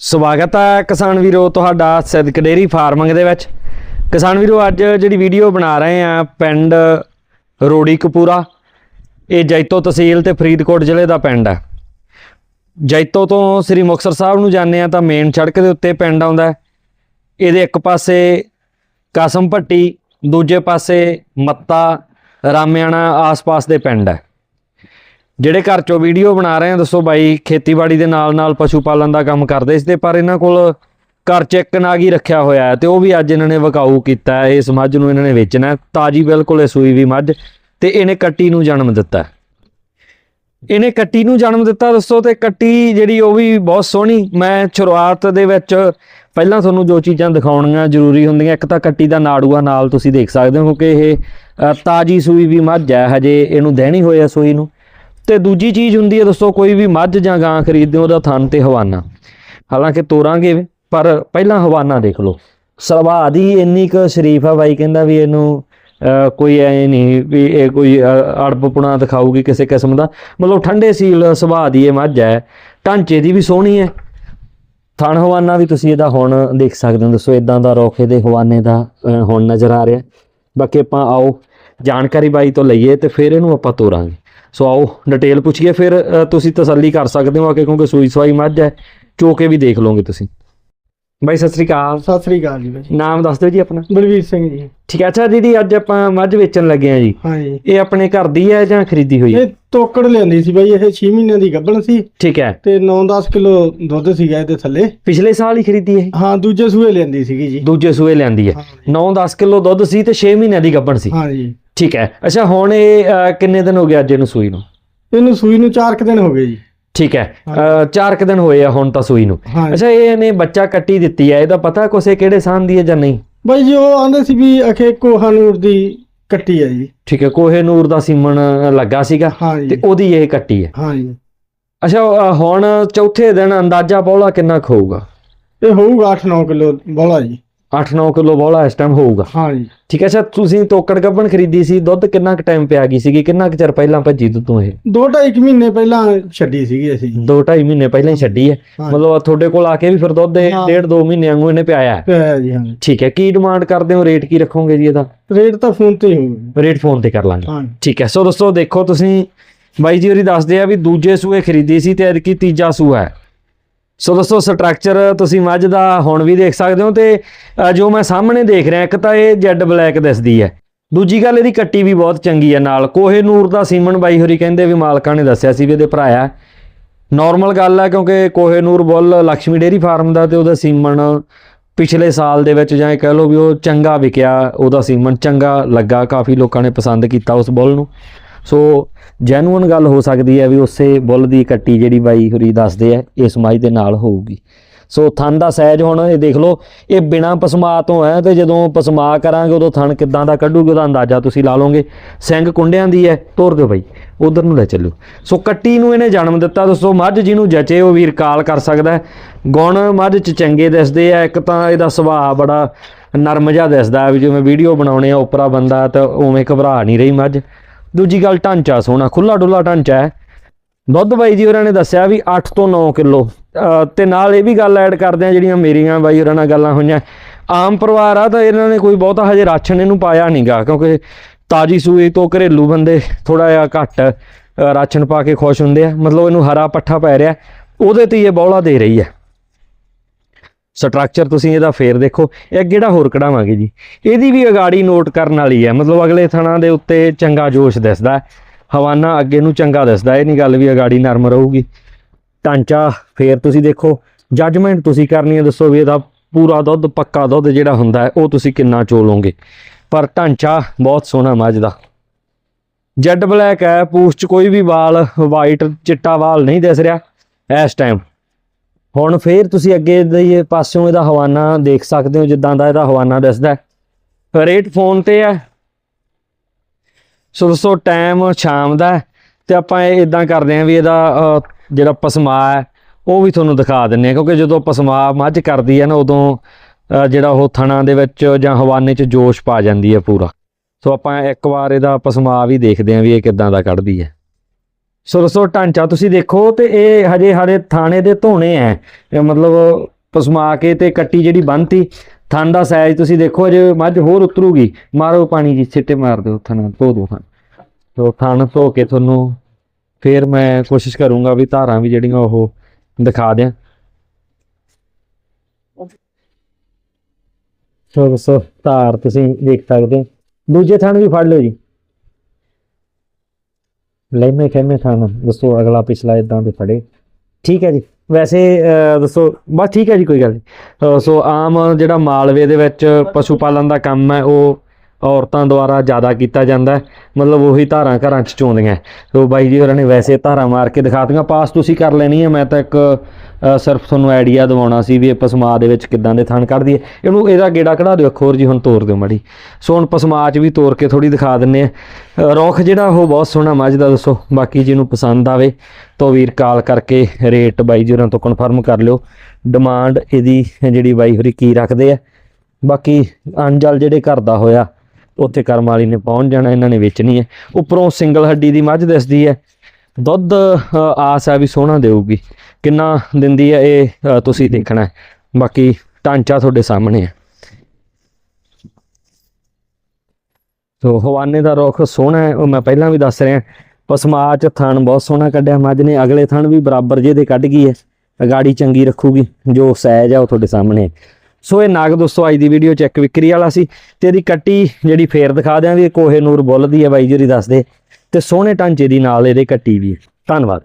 ਸਵਾਗਤ ਹੈ ਕਿਸਾਨ ਵੀਰੋ ਤੁਹਾਡਾ ਸਿੱਧਕ ਡੇਰੀ ਫਾਰਮਿੰਗ ਦੇ ਵਿੱਚ। ਕਿਸਾਨ ਵੀਰੋ, ਅੱਜ ਜਿਹੜੀ ਵੀਡੀਓ ਬਣਾ ਰਹੇ ਆ ਪਿੰਡ ਰੋੜੀ ਕਪੂਰਾ, ਇਹ ਜੈਤੋ ਤਹਿਸੀਲ ਤੇ ਫਰੀਦਕੋਟ ਜ਼ਿਲ੍ਹੇ ਦਾ ਪਿੰਡ ਹੈ। ਜੈਤੋ ਤੋਂ ਸ੍ਰੀ ਮੁਕਤਸਰ ਸਾਹਿਬ ਨੂੰ ਜਾਂਦੇ ਆ ਤਾਂ ਮੇਨ ਸੜਕ ਦੇ ਉੱਤੇ ਪਿੰਡ ਆਉਂਦਾ ਇਹਦੇ ਇੱਕ ਪਾਸੇ ਕਸਮ ਭੱਟੀ, ਦੂਜੇ ਪਾਸੇ ਮੱਤਾ, ਰਾਮਿਆਣਾ ਆਸ-ਪਾਸ ਦੇ ਪਿੰਡ ਹੈ। ਜਿਹੜੇ ਘਰ ਚੋਂ ਵੀਡੀਓ ਬਣਾ ਰਹੇ ਆ, ਦੱਸੋ ਬਾਈ, ਖੇਤੀਬਾੜੀ ਦੇ ਨਾਲ ਨਾਲ ਪਸ਼ੂ ਪਾਲਣ ਦਾ ਕੰਮ ਕਰਦੇ ਸੀ ਤੇ ਪਰ ਇਹਨਾਂ ਕੋਲ ਘਰ ਚ ਇੱਕ ਨਾਗੀ ਰੱਖਿਆ ਹੋਇਆ ਹੈ ਤੇ ਉਹ ਵੀ ਅੱਜ ਇਹਨਾਂ ਨੇ ਵਕਾਊ ਕੀਤਾ ਹੈ, ਇਸ ਮੱਝ ਨੂੰ ਇਹਨਾਂ ਨੇ ਵੇਚਣਾ ਤਾਜੀ ਬਿਲਕੁਲ ਇਹ ਸੂਈ ਵੀ ਮੱਝ ਤੇ ਇਹਨੇ ਕੱਟੀ ਨੂੰ ਜਨਮ ਦਿੱਤਾ ਇਹਨੇ ਕੱਟੀ ਨੂੰ ਜਨਮ ਦਿੱਤਾ, ਦੱਸੋ ਤੇ ਕੱਟੀ ਜਿਹੜੀ ਉਹ ਵੀ ਬਹੁਤ ਸੋਹਣੀ, ਮੈਂ ਸ਼ੁਰੂਆਤ ਦੇ ਵਿੱਚ ਪਹਿਲਾਂ ਤੁਹਾਨੂੰ ਜੋ ਚੀਜ਼ਾਂ ਦਿਖਾਉਣੀਆਂ ਜ਼ਰੂਰੀ ਹੁੰਦੀਆਂ, ਇੱਕ ਤਾਂ ਕੱਟੀ ਦਾ ਨਾੜੂਆ ਨਾਲ ਤੁਸੀਂ ਦੇਖ ਸਕਦੇ ਹੋ ਕਿਉਂਕਿ ਇਹ ਤਾਜੀ ਸੂਈ ਵੀ ਮੱਝ ਹੈ, ਹਜੇ ਇਹਨੂੰ ਦੇਣੀ ਹੋਈ ਹੈ ਸੂਈ ਨੂੰ। ਤੇ ਦੂਜੀ ਚੀਜ਼ ਹੁੰਦੀ ਹੈ ਦੋਸਤੋ ਕੋਈ ਵੀ ਮੱਝ ਜਾਂ ਗਾਂ ਖਰੀਦਦੇ ਹੋ ਉਹਦਾ ਥਣ ਤੇ ਹਵਾਨਾ। ਹਾਲਾਂਕਿ ਤੋਰਾਂਗੇ ਪਰ ਪਹਿਲਾਂ ਹਵਾਨਾ ਦੇਖ ਲਓ। ਸੁਭਾਅ ਦੀ ਇੰਨੀ ਕੁ ਸ਼ਰੀਫ ਆ ਬਾਈ ਕਹਿੰਦਾ ਵੀ ਇਹਨੂੰ ਕੋਈ ਐ ਨਹੀਂ ਵੀ ਇਹ ਕੋਈ ਅਹ, ਅੜਬਪੁਣਾ ਦਿਖਾਊਗੀ ਕਿਸੇ ਕਿਸਮ ਦਾ। ਮਤਲਬ ਠੰਡੇ ਸੀਲ ਸੁਭਾਅ ਦੀ ਇਹ ਮੱਝ ਹੈ ਢਾਂਚੇ ਦੀ ਵੀ ਸੋਹਣੀ ਹੈ। ਥਣ ਹਵਾਨਾ ਵੀ ਤੁਸੀਂ ਇਹਦਾ ਹੁਣ ਦੇਖ ਸਕਦੇ ਹੋ ਦੱਸੋ ਇਦਾਂ ਦਾ ਰੋਖੇ ਦੇ ਹਵਾਨੇ ਦਾ ਹੁਣ ਨਜ਼ਰ ਆ ਰਿਹਾ। ਬਾਕੀ ਆਪਾਂ ਆਓ ਜਾਣਕਾਰੀ ਬਾਈ ਤੋਂ ਲਈਏ ਤੇ ਫਿਰ ਇਹਨੂੰ ਆਪਾਂ ਤੋਰਾਂਗੇ। ਸੋ ਆਓ ਡਿਟੇਲ ਪੁੱਛੀਏ ਫਿਰ ਤੁਸੀਂ ਤਸੱਲੀ ਕਰ ਸਕਦੇ ਹੋ ਆ ਕੇ ਕਿਉਂਕਿ ਸੂਈ ਸਵਾਈ ਮੱਝ ਹੈ ਚੋਕੇ ਵੀ ਦੇਖ ਲਓਗੇ ਤੁਸੀਂ। ਬਾਈ ਸਤਿ ਸ੍ਰੀ ਅਕਾਲ। ਸਤਿ ਸ੍ਰੀ ਅਕਾਲ ਜੀ ਬਾਈ। ਨਾਮ ਦੱਸ ਦਿਓ ਜੀ ਆਪਣਾ। ਬਲਵੀਰ ਸਿੰਘ ਜੀ। ਠੀਕ ਹੈ ਅੱਛਾ ਦੀਦੀ ਅੱਜ ਆਪਾਂ ਮੱਝ ਵੇਚਣ ਲੱਗੇ ਆ ਜੀ। ਹਾਂਜੀ। ਇਹ ਆਪਣੇ ਘਰ ਦੀ ਹੈ ਜਾਂ ਖਰੀਦੀ ਹੋਈ ਹੈ? ਇਹ ਤੋਕੜ ਲਿਆਂਦੀ ਸੀ ਬਾਈ ਇਹ 6 ਮਹੀਨਿਆਂ ਦੀ ਗੱਭਣ ਸੀ। ਠੀਕ ਹੈ। ਤੇ 9-10 ਕਿਲੋ ਦੁੱਧ ਸੀਗਾ ਇਹਦੇ ਥੱਲੇ। ਪਿਛਲੇ ਸਾਲ ਹੀ ਖਰੀਦੀ ਹੈ ਹਾਂ ਦੂਜੇ ਸੂਏ ਲਿਆਂਦੀ ਸੀਗੀ ਜੀ। ਦੂਜੇ ਸੂਏ ਲਿਆਂਦੀ ਹੈ। ਹਾਂਜੀ। 9-10 ਕਿਲੋ ਦੁੱਧ ਸੀ ਤੇ 6 ਮਹੀਨਿਆਂ ਦੀ ਗੱਭਣ ਸੀ। ਹਾਂਜੀ। ਠੀਕ ਹੈ। ਅੱਛਾ ਹੁਣ ਇਹ ਕਿੰਨੇ ਦਿਨ ਹੋ ਗਏ ਅੱਜ ਇਹਨੂੰ ਸੂਈ ਨੂੰ? ਇਹਨੂੰ ਸੂਈ ਨੂੰ 4 ਦਿਨ ਹੋ ਗਏ ਜੀ। ਠੀਕ ਹੈ। ਚਾਰ ਕੁ ਦਿਨ ਹੋਏ ਆ ਹੁਣ ਤਾਂ ਸੂਈ ਨੂੰ। ਹਾਂ ਅੱਛਾ ਇਹਨੇ ਬੱਚਾ ਕੱਟੀ ਦਿੱਤੀ ਹੈ। ਇਹਦਾ ਪਤਾ ਕੋਸੇ ਕਿਹੜੇ ਸਾਨ ਦੀ ਹੈ ਜਾਂ ਨਹੀਂ? ਬਾਈ ਜੀ ਉਹ ਆਂਦੇ ਸੀ ਵੀ ਅਖੇ ਕੋਹਾਨੂਰ ਦੀ ਕੱਟੀ ਹੈ ਜੀ। ਠੀਕ ਹੈ ਕੋਹੇ ਨੂਰ ਦਾ ਸੀਮਨ ਲੱਗਾ ਸੀਗਾ ਹਾਂਜੀ। ਤੇ ਉਹਦੀ ਇਹ ਕੱਟੀ ਹੈ। ਹਾਂਜੀ। ਅੱਛਾ ਹੁਣ ਚੌਥੇ ਦਿਨ ਅੰਦਾਜ਼ਾ ਬੌਲਾ ਕਿੰਨਾ ਕੁ ਹੋਊਗਾ? ਇਹ ਹੋਊਗਾ 8-9 ਕਿਲੋ ਬੋਲਾ ਜੀ। 8-9 ਕਿਲੋ ਬੌਲਾ ਇਸ ਟਾਈਮ ਹੋਊਗਾ। ਹਾਂਜੀ। ਠੀਕ ਹੈ ਅੱਛਾ ਤੁਸੀਂ ਤੋਕੜ ਗੱਬਣ ਖਰੀਦੀ ਸੀ ਦੁੱਧ ਕਿੰਨਾ ਕੁ ਟਾਈਮ ਪਿਆ ਗਈ ਸੀਗੀ? ਕਿੰਨਾ ਕੁ ਚਿਰ ਪਹਿਲਾਂ ਭੱਜੀ ਦੁੱਧੋਂ ਇਹ? ਦੋ ਢਾਈ ਕੁ ਮਹੀਨੇ ਪਹਿਲਾਂ ਛੱਡੀ ਸੀਗੀ ਅਸੀਂ। 2.5 ਮਹੀਨੇ ਪਹਿਲਾਂ ਹੀ ਛੱਡੀ ਹੈ। ਹਾਂ। ਮਤਲਬ ਤੁਹਾਡੇ ਕੋਲ ਆ ਕੇ ਵੀ ਫਿਰ ਦੁੱਧ ਇਹ ਹਾਂ। ਡੇਢ 2 ਮਹੀਨੇ ਵਾਂਗੂ ਇਹਨੇ ਪਿਆਇਆ ਹੈ। ਪਿਆ ਜੀ ਹਾਂਜੀ। ਠੀਕ ਹੈ ਕੀ ਡਿਮਾਂਡ ਕਰਦੇ ਹੋ? ਰੇਟ ਕੀ ਰੱਖੋਗੇ ਜੀ ਇਹਦਾ? ਰੇਟ ਤਾਂ ਫੋਨ ਤੇ ਹੀ ਰੇਟ ਫੋਨ ਤੇ ਕਰ ਲਾਂਗੇ। ਹਾਂ ਠੀਕ ਹੈ ਸੋ ਦੋਸਤੋ ਦੇਖੋ ਤੁਸੀਂ ਬਾਈ ਜੀ ਹੋਰੀ ਦੱਸਦੇ ਆ ਵੀ ਦੂਜੇ ਸੂਏ ਖਰੀਦੀ ਸੀ ਤੇ ਐਤਕੀ ਤੀਜਾ ਸੂਆ ਹੈ। ਸੋ ਦੋਸਤੋ ਸਟਰਕਚਰ ਤੁਸੀਂ ਮੱਝ ਦਾ ਹੁਣ ਵੀ ਦੇਖ ਸਕਦੇ ਹੋ ਤੇ ਜੋ ਮੈਂ ਸਾਹਮਣੇ ਦੇਖ ਰਿਹਾ, ਇੱਕ ਤਾਂ ਇਹ ਜੈਡ ਬਲੈਕ ਦਿਸਦੀ ਹੈ। ਦੂਜੀ ਗੱਲ, ਇਹਦੀ ਕੱਟੀ ਵੀ ਬਹੁਤ ਚੰਗੀ ਹੈ ਨਾਲ। ਕੋਹੇ ਨੂਰ ਦਾ ਸੀਮਨ ਬਾਈ ਹੋਰੀ ਕਹਿੰਦੇ ਵੀ ਮਾਲਕਾਂ ਨੇ ਦੱਸਿਆ ਸੀ ਵੀ ਇਹਦੇ ਭਰਾ ਹੈ ਨਾਰਮਲ ਗੱਲ ਹੈ ਕਿਉਂਕਿ Kohinoor bull Lakshmi dairy farm ਦਾ ਤੇ ਉਹਦਾ ਸੀਮਨ ਪਿਛਲੇ ਸਾਲ ਦੇ ਵਿੱਚ ਜਾਂ ਇਹ ਕਹਿ ਲਓ ਵੀ ਉਹ ਚੰਗਾ ਵਿਕਿਆ, ਉਹਦਾ ਸੀਮਨ ਚੰਗਾ ਲੱਗਾ, ਕਾਫੀ ਲੋਕਾਂ ਨੇ ਪਸੰਦ ਕੀਤਾ ਉਸ ਬੁੱਲ ਨੂੰ। ਸੋ ਜੈਨੂਇਨ ਗੱਲ ਹੋ ਸਕਦੀ ਹੈ ਵੀ ਉਸੇ ਬੁੱਲ ਦੀ ਕੱਟੀ ਜਿਹੜੀ ਬਾਈ ਹੁਰੀ ਦੱਸਦੇ ਆ, ਇਸ ਮਾਈ ਦੇ ਨਾਲ ਹੋਊਗੀ। ਸੋ ਥਣ ਦਾ ਸਾਈਜ਼ ਹੁਣ ਇਹ ਦੇਖ ਲਓ, ਇਹ ਬਿਨਾ ਪਸਮਾ ਤੋਂ ਹੈ ਤੇ ਜਦੋਂ ਪਸਮਾ ਕਰਾਂਗੇ ਉਦੋਂ ਥਣ ਕਿੱਦਾਂ ਦਾ ਕੱਢੂਗੇ ਉਹਦਾ ਅੰਦਾਜ਼ਾ ਤੁਸੀਂ ਲਾ ਲਓਗੇ। ਸਿੰਘ ਕੁੰਡਿਆਂ ਦੀ ਹੈ, ਤੋਰ ਦਿਓ ਬਾਈ, ਉਧਰ ਨੂੰ ਲੈ ਚੱਲੋ। ਸੋ ਕੱਟੀ ਨੂੰ ਇਹਨੇ ਜਨਮ ਦਿੱਤਾ ਦੋਸਤੋ ਮੱਝ ਜਿਹਨੂੰ ਜਚੇ ਉਹ ਵੀਰ ਕਾਲ ਕਰ ਸਕਦਾ ਗੁਣ ਮੱਝ ਚ ਚੰਗੇ ਦਿਸਦੇ ਆ, ਇੱਕ ਤਾਂ ਇਹਦਾ ਸੁਭਾਅ ਬੜਾ ਨਰਮ ਜਿਹਾ ਦਿਸਦਾ ਵੀ ਜਿਵੇਂ ਵੀਡੀਓ ਬਣਾਉਣੇ ਆ ਉਪਰਾ ਬੰਦਾ ਤਾਂ ਉਵੇਂ ਘਬਰਾ ਨਹੀਂ ਰਹੀ ਮੱਝ। ਦੂਜੀ ਗੱਲ ਢਾਂਚਾ ਸੋਹਣਾ ਖੁੱਲਾ ਡੁੱਲਾ ਢਾਂਚਾ ਹੈ। ਦੁੱਧ ਬਾਈ ਜੀ ਉਹਨਾਂ ਨੇ ਦੱਸਿਆ ਵੀ 8 ਤੋਂ 9 ਕਿਲੋ। ਅ, ਤੇ ਨਾਲ ਇਹ ਵੀ ਗੱਲ ਐਡ ਕਰਦੇ ਆ ਜਿਹੜੀਆਂ ਮੇਰੀਆਂ ਬਾਈ ਉਹਨਾਂ ਨਾਲ ਗੱਲਾਂ ਹੋਈਆਂ। ਆਮ ਪਰਿਵਾਰ ਆ ਤਾਂ ਇਹਨਾਂ ਨੇ ਕੋਈ ਬਹੁਤਾ ਹਜੇ ਰਾਸ਼ਨ ਇਹਨੂੰ ਪਾਇਆ ਨਹੀਂਗਾ ਕਿਉਂਕਿ ਤਾਜੀ ਸੂਈ ਤੋਂ ਘਰੇਲੂ ਬੰਦੇ ਥੋੜਾ ਜਿਹਾ ਘੱਟ ਰਾਸ਼ਨ ਪਾ ਕੇ ਖੁਸ਼ ਹੁੰਦੇ ਆ। ਮਤਲਬ ਇਹਨੂੰ ਹਰਾ ਪੱਠਾ ਪੈ ਰਿਹਾ। ਉਹਦੇ ਤੇ ਹੀ ਇਹ ਬੌਲਾ ਦੇ ਰਹੀ ਹੈ। ਸਟਰਕਚਰ ਤੁਸੀਂ ਇਹਦਾ ਫੇਰ ਦੇਖੋ। ਇਹ ਅੱਗੇ ਜਿਹੜਾ ਹੋਰ ਕਢਾਵਾਂਗੇ ਜੀ। ਇਹਦੀ ਵੀ ਅਗਾੜੀ ਨੋਟ ਕਰਨ ਵਾਲੀ ਹੈ। ਮਤਲਬ ਅਗਲੇ ਥਣਾ ਦੇ ਉੱਤੇ ਚੰਗਾ ਜੋਸ਼ ਦਿਸਦਾ ਹਵਾਨਾ ਅੱਗੇ ਨੂੰ ਚੰਗਾ ਦਿਸਦਾ ਇਹ ਨਹੀਂ ਗੱਲ ਵੀ ਅਗਾੜੀ ਨਰਮ ਰਹੂਗੀ। ਢਾਂਚਾ ਫੇਰ ਤੁਸੀਂ ਦੇਖੋ। ਜੱਜਮੈਂਟ ਤੁਸੀਂ ਕਰਨੀ ਹੈ, ਦੱਸੋ ਵੀ ਇਹਦਾ ਪੂਰਾ ਦੁੱਧ, ਪੱਕਾ ਦੁੱਧ ਜਿਹੜਾ ਹੁੰਦਾ ਹੈ, ਉਹ ਤੁਸੀਂ ਕਿੰਨਾ ਚੋਲੋਗੇ ਪਰ ਢਾਂਚਾ ਬਹੁਤ ਸੋਹਣਾ ਮੱਝ ਦਾ। ਜੈਡ ਬਲੈਕ ਹੈ। ਪੂਛ 'ਚ ਕੋਈ ਵੀ ਵਾਲ ਵਾਈਟ ਚਿੱਟਾ ਵਾਲ ਨਹੀਂ ਦਿਸ ਰਿਹਾ ਇਸ ਟਾਈਮ ਹੁਣ ਫੇਰ ਤੁਸੀਂ ਅੱਗੇ ਦੇ ਪਾਸਿਓਂ ਇਹਦਾ ਹਵਾਨਾ ਦੇਖ ਸਕਦੇ ਹੋ, ਜਿੱਦਾਂ ਦਾ ਇਹਦਾ ਹਵਾਨਾ ਦਿਸਦਾ ਹੈ। ਰੇਟ ਫੋਨ ਤੇ ਹੈ। ਸੋ ਦੋਸਤੋ ਟਾਈਮ ਸ਼ਾਮ ਦਾ ਹੈ ਤੇ ਆਪਾਂ ਇਹ ਇਦਾਂ ਕਰਦੇ ਆਂ ਵੀ ਇਹਦਾ ਜਿਹੜਾ ਪਸਮਾ ਹੈ, ਉਹ ਵੀ ਤੁਹਾਨੂੰ ਦਿਖਾ ਦਿੰਨੇ ਆ ਕਿਉਂਕਿ ਜਦੋਂ ਪਸਮਾ ਮੱਝ ਕਰਦੀ ਹੈ ਨਾ, ਉਦੋਂ ਜਿਹੜਾ ਉਹ ਥਣਾ ਦੇ ਵਿੱਚ ਜਾਂ ਹਵਾਨੇ 'ਚ ਜੋਸ਼ ਪਾ ਜਾਂਦੀ ਹੈ ਪੂਰਾ। ਸੋ ਆਪਾਂ ਇੱਕ ਵਾਰ ਇਹਦਾ ਪਸਮਾ ਵੀ ਦੇਖਦੇ ਆਂ ਵੀ ਇਹ ਕਿੱਦਾਂ ਦਾ ਕੱਢਦੀ ਹੈ। ਸਰਸੋ ਢਾਂਚਾ ਤੁਸੀਂ ਦੇਖੋ ਤੇ ਇਹ ਹਜੇ ਹਰੇ ਥਾਣੇ ਦੇ ਧੋਣੇ ਐ। ਇਹ ਮਤਲਬ ਪਸਮਾ ਕੇ ਤੇ ਕੱਟੀ ਜਿਹੜੀ ਬੰਨਤੀ, ਥਣ ਦਾ ਸਾਈਜ਼ ਤੁਸੀਂ ਦੇਖੋ, ਹਜੇ ਮੱਝ ਹੋਰ ਉਤਰੂਗੀ। ਮਾਰੋ ਪਾਣੀ ਜੀ, ਛਿੱਟੇ ਮਾਰ ਦਿਓ ਥਣ, ਧੋ ਦਿਓ ਥਣ। ਤੋ ਥਣ ਧੋ ਕੇ ਤੁਹਾਨੂੰ ਫਿਰ ਮੈਂ ਕੋਸ਼ਿਸ਼ ਕਰੂੰਗਾ ਵੀ ਧਾਰਾਂ ਵੀ ਜਿਹੜੀਆਂ ਉਹ ਦਿਖਾ ਦਿਆਂ। ਸੋ ਦੋਸਤੋ ਧਾਰ ਤੁਸੀਂ ਦੇਖ ਸਕਦੇ ਹੋ। ਦੂਜੇ ਥਣ ਵੀ ਫੜ ਲਿਓ ਜੀ। ਲੈਮੇ ਖੇਮੇ ਖਾਣ। ਦੱਸੋ ਅਗਲਾ ਪਿਛਲਾ ਇਦਾਂ ਦੇ ਫੜੇ। ਠੀਕ ਹੈ ਜੀ। ਵੈਸੇ ਅਹ, ਦੱਸੋ ਬਸ ਠੀਕ ਹੈ ਜੀ ਕੋਈ ਗੱਲ ਨਹੀਂ। ਸੋ ਆਮ ਜਿਹੜਾ ਮਾਲਵੇ ਦੇ ਵਿੱਚ ਪਸ਼ੂ ਪਾਲਣ ਦਾ ਕੰਮ ਹੈ ਉਹ ਔਰਤਾਂ ਦੁਆਰਾ ਜ਼ਿਆਦਾ ਕੀਤਾ ਜਾਂਦਾ ਮਤਲਬ ਉਹੀ ਧਾਰਾਂ ਘਰਾਂ 'ਚ ਚੋਂਦੀਆਂ ਸੋ ਬਾਈ ਜੀ ਹੋਰਾਂ ਨੇ ਵੈਸੇ ਧਾਰਾਂ ਮਾਰ ਕੇ ਦਿਖਾਤੀਆਂ। ਪਾਸ ਤੁਸੀਂ ਕਰ ਲੈਣੀ ਹੈ। ਮੈਂ ਤਾਂ ਇੱਕ ਸਿਰਫ ਤੁਹਾਨੂੰ ਆਈਡੀਆ ਦਿਵਾਉਣਾ ਸੀ ਵੀ ਇਹ ਪਸਮਾ ਦੇ ਵਿੱਚ ਕਿੱਦਾਂ ਦੇ ਥਣ ਕੱਢਦੀ ਹੈ। ਇਹਨੂੰ ਇਹਦਾ ਗੇੜਾ ਕਢਾ ਦਿਓ। ਇੱਕ ਜੀ ਹੁਣ ਤੋੜ ਦਿਓ ਮੜੀ। ਸੋ ਹੁਣ ਪਸਮਾ 'ਚ ਵੀ ਤੋੜ ਕੇ ਥੋੜੀ ਦਿਖਾ ਦਿੰਨੇ ਆ ਰੌਖ ਜਿਹੜਾ ਉਹ ਬਹੁਤ ਸੋਹਣਾ ਮੱਝ ਦਾ ਦੱਸੋ। ਬਾਕੀ ਜਿਹਨੂੰ ਪਸੰਦ ਆਵੇ ਤਾਂ ਵੀਰ ਕਾਲ ਕਰਕੇ ਰੇਟ ਬਾਈ ਜੀ ਹੋਰਾਂ ਤੋਂ ਕਨਫਰਮ ਕਰ ਲਿਓ। ਡਿਮਾਂਡ ਇਹਦੀ ਜਿਹੜੀ ਬਾਈ ਹੋਰੀ ਕੀ ਰੱਖਦੇ ਆ। ਬਾਕੀ ਅਣਜਲ ਜਿਹੜੇ ਘਰ ਦਾ ਹੋਇਆ ਉੱਥੇ ਕਰਮ ਵਾਲੀ ਨੇ ਪਹੁੰਚ ਜਾਣਾ, ਇਹਨਾਂ ਨੇ ਵੇਚਣੀ ਹੈ। ਉੱਪਰੋਂ ਸਿੰਗਲ ਹੱਡੀ ਦੀ ਮੱਝ ਦਿਸਦੀ ਹੈ। ਦੁੱਧ ਆਸ ਆ ਵੀ ਸੋਹਣਾ ਦੇਊਗੀ। ਕਿੰਨਾ ਦਿੰਦੀ ਹੈ ਇਹ ਤੁਸੀਂ ਦੇਖਣਾ ਹੈ। ਬਾਕੀ ਢਾਂਚਾ ਤੁਹਾਡੇ ਸਾਹਮਣੇ ਹੈ। ਸੋ ਹਵਾਨੇ ਦਾ ਰੁੱਖ ਸੋਹਣਾ ਹੈ, ਉਹ ਮੈਂ ਪਹਿਲਾਂ ਵੀ ਦੱਸ ਰਿਹਾ। ਪਸਮਾ ਚ ਥਣ ਬਹੁਤ ਸੋਹਣਾ ਕੱਢਿਆ ਮੱਝ ਨੇ, ਅਗਲੇ ਥਣ ਵੀ ਬਰਾਬਰ ਜਿਹਦੇ ਕੱਢ ਗਈ ਹੈ। ਗਾੜੀ ਚੰਗੀ ਰੱਖੂਗੀ, ਜੋ ਸਾਈਜ਼ ਆ ਉਹ ਤੁਹਾਡੇ ਸਾਹਮਣੇ ਹੈ। ਸੋ ਇਹ ਨਾਗ ਦੋਸਤੋ, ਅੱਜ ਦੀ ਵੀਡੀਓ ਚੈੱਕ ਵਿਕਰੀ ਵਾਲਾ ਸੀ ਤੇ ਇਹਦੀ ਕੱਟੀ ਜਿਹੜੀ ਫੇਰ ਦਿਖਾ ਦਿਆਂਗੇ, ਕੋਹੇ ਨੂਰ ਬੁੱਲ ਹੈ ਬਾਈ ਜੀ ਦੱਸਦੇ ਤੇ ਸੋਹਣੇ ਢਾਂਚੇ ਦੀ ਨਾਲ ਇਹਦੇ ਕੱਟੀ ਵੀ ਹੈ। ਧੰਨਵਾਦ।